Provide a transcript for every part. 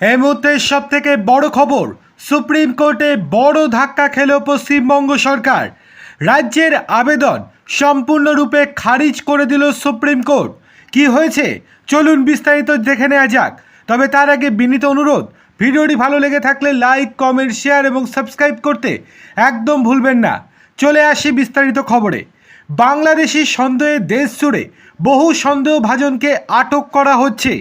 এই মুহূর্তে সব থেকে বড় খবর, সুপ্রিম কোর্টে বড় ধাক্কা খেল পশ্চিমবঙ্গ সরকার। রাজ্যের আবেদন সম্পূর্ণরূপে খারিজ করে দিল সুপ্রিম কোর্ট। কি হয়েছে? চলুন বিস্তারিত দেখে নেওয়া যাক। তবে তার আগে বিনীত অনুরোধ, ভিডিওটি ভালো লেগে থাকলে লাইক, কমেন্ট, শেয়ার এবং সাবস্ক্রাইব করতে একদম ভুলবেন না। চলে আসি বিস্তারিত খবরে। বাংলাদেশি সন্দেহে দেশ জুড়ে বহু সন্দেহভাজনকে আটক করা হচ্ছে।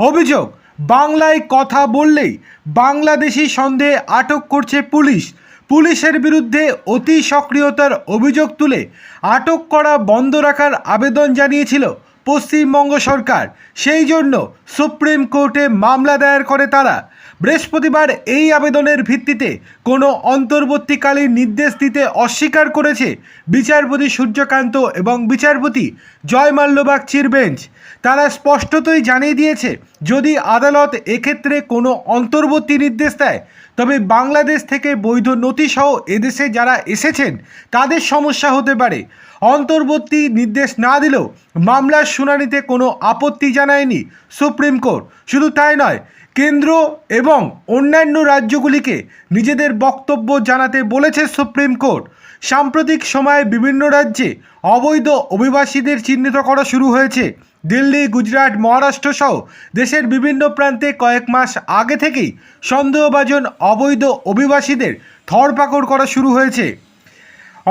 অভিযোগ বাংলায় কথা বললেই বাংলাদেশি সন্দেহে আটক করছে পুলিশ। পুলিশের বিরুদ্ধে অতি সক্রিয়তার অভিযোগ তুলে আটক করা বন্ধ রাখার আবেদন জানিয়েছিল পশ্চিমবঙ্গ সরকার। সেই জন্য সুপ্রিম কোর্টে মামলা দায়ের করে তারা। বৃহস্পতিবার এই আবেদনের ভিত্তিতে কোনো অন্তর্বর্তীকালীন নির্দেশ দিতে অস্বীকার করেছে বিচারপতি সূর্যকান্ত এবং বিচারপতি জয় মাল্যবাগচির বেঞ্চ তারা স্পষ্টতই জানিয়ে দিয়েছে, যদি আদালত এক্ষেত্রে কোনো অন্তর্বর্তী নির্দেশ দেয়, তবে বাংলাদেশ থেকে বৈধ নথিসহ এদেশে যারা এসেছেন, তাদের সমস্যা হতে পারে। অন্তর্বর্তী নির্দেশ না দিলেও মামলার শুনানিতে কোনো আপত্তি জানায়নি সুপ্রিম কোর্ট। শুধু তাই নয়, কেন্দ্র এবং অন্যান্য রাজ্যগুলিকে নিজেদের বক্তব্য জানাতে বলেছে সুপ্রিম কোর্ট। সাম্প্রতিক সময়ে বিভিন্ন রাজ্যে অবৈধ অভিবাসীদের চিহ্নিত করা শুরু হয়েছে। দিল্লি, গুজরাট, মহারাষ্ট্র সহ দেশের বিভিন্ন প্রান্তে কয়েক মাস আগে থেকেই সন্দেহভাজন অবৈধ অভিবাসীদের ধরপাকড় করা শুরু হয়েছে।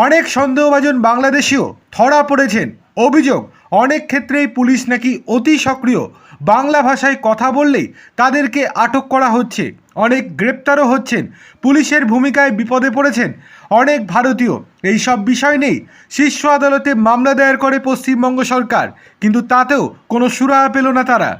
অনেক সন্দেহভাজন বাংলাদেশিও ধরা পড়েছেন। অভিযোগ, অনেক ক্ষেত্রেই পুলিশ নাকি অতি সক্রিয়। বাংলা ভাষায় কথা বললেই তাদেরকে আটক করা হচ্ছে। অনেক গ্রেপ্তারও হচ্ছেন। পুলিশের ভূমিকায় বিপদে পড়েছেন অনেক ভারতীয়। এই সব বিষয় নেই শীর্ষ আদালতে মামলা দায়ের করে পশ্চিমবঙ্গ সরকার। কিন্তু তাতেও কোনো সুরাহা পেল না তারা।